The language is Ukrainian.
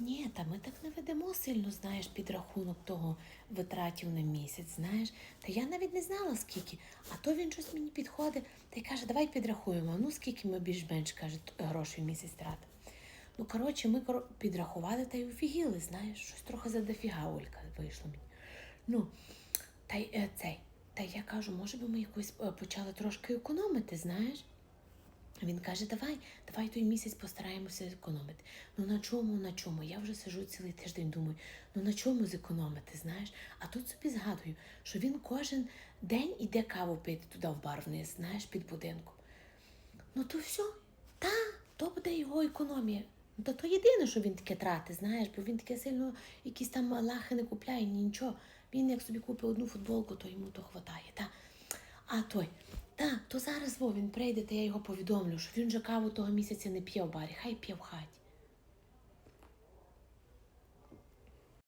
Ні, та ми так не ведемо сильно, знаєш, підрахунок того витратів на місяць, знаєш. Та я навіть не знала скільки. А то він щось мені підходить та й каже, давай підрахуємо. Ну скільки ми більш-менш каже, грошей в місяць тратимо. Ну, коротше, ми підрахували та й офігіли, знаєш, щось трохи задофіга Олька вийшло мені. Ну, та й е, цей. Та я кажу, може би ми якось е, почали трошки економити, знаєш? Він каже, давай, давай той місяць постараємося зекономити. Ну на чому, на чому? Я вже сижу цілий тиждень, думаю, ну на чому зекономити, знаєш? А тут собі згадую, що він кожен день іде каву пити туди в бар вниз, знаєш, під будинком. Ну то все, та, то буде його економія. Ну, Та то єдине, що він таке тратить, знаєш, бо він таке сильно якісь там лахи не купляє, нічого. Він як собі купить одну футболку, то йому то хватає. Та. А той, та, то зараз во, він прийде, та я його повідомлю, що він же каву того місяця не п'є в барі, хай п'є в хаті.